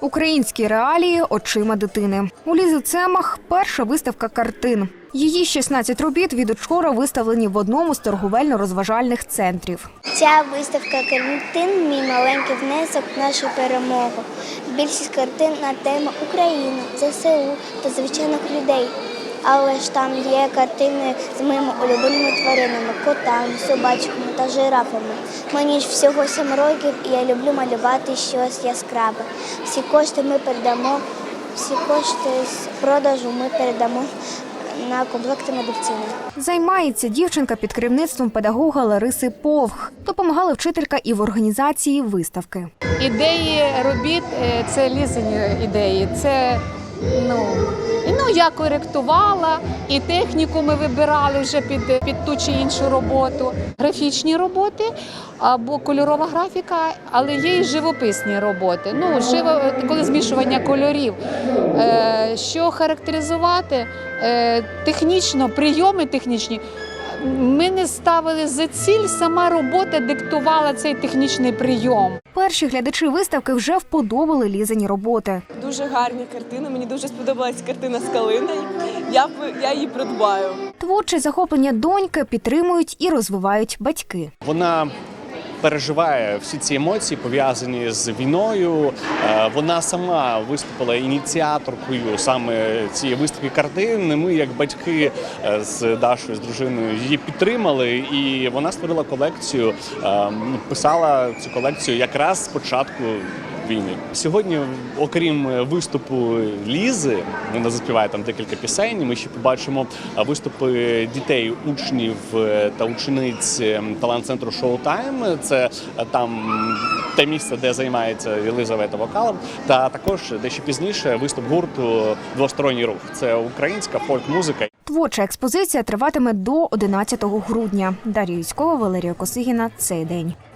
Українські реалії очима дитини. У Лізи Цемах перша виставка картин. Її 16 робіт від учора виставлені в одному з торговельно-розважальних центрів. Ця виставка картин мій маленький внесок в нашу перемогу. Більшість картин на тему України, ЗСУ та звичайних людей. Але ж там є картини з моїми улюбленими тваринами, котами, собачками та жирафами. Мені ж всього 7 років, і я люблю малювати щось яскраве. Всі кошти ми передамо, всі кошти з продажу ми передамо на комплекти медицини. Займається дівчинка під керівництвом педагога Лариси Повх. Допомагала вчителька і в організації виставки. Ідеї робіт е, це лізені ідеї. Це ну я коректувала, і техніку ми вибирали вже під, під ту чи іншу роботу. Графічні роботи або кольорова графіка, але є і живописні роботи. Ну, живо, коли змішування кольорів. Е, що характеризувати е, технічно, прийоми технічні. Ми не ставили за ціль, сама робота диктувала цей технічний прийом. Перші глядачі виставки вже вподобали лізані роботи. Дуже гарні картини. Мені дуже сподобалась картина з калиною. Я б я її придбаю. Творче захоплення доньки підтримують і розвивають батьки. Вона переживає всі ці емоції, пов'язані з війною. Е, Вона сама виступила ініціаторкою саме цієї виставки картин. Ми, як батьки е, з Дашою, з дружиною, її підтримали, і вона створила колекцію. е, Писала цю колекцію якраз з початку. Війни сьогодні, окрім виступу Лізи, вона заспіває там декілька пісень. Ми ще побачимо виступи дітей, учнів е, та учениць ем, талант-центру Шоу Тайм. Це е, там те місце, де займається Єлизавета вокалом. Та також дещо пізніше виступ гурту Двосторонній рух. Це українська фольк-музика. Творча експозиція триватиме до 11 грудня. Дар'я Юськова, Валерія Косигіна. Цей день.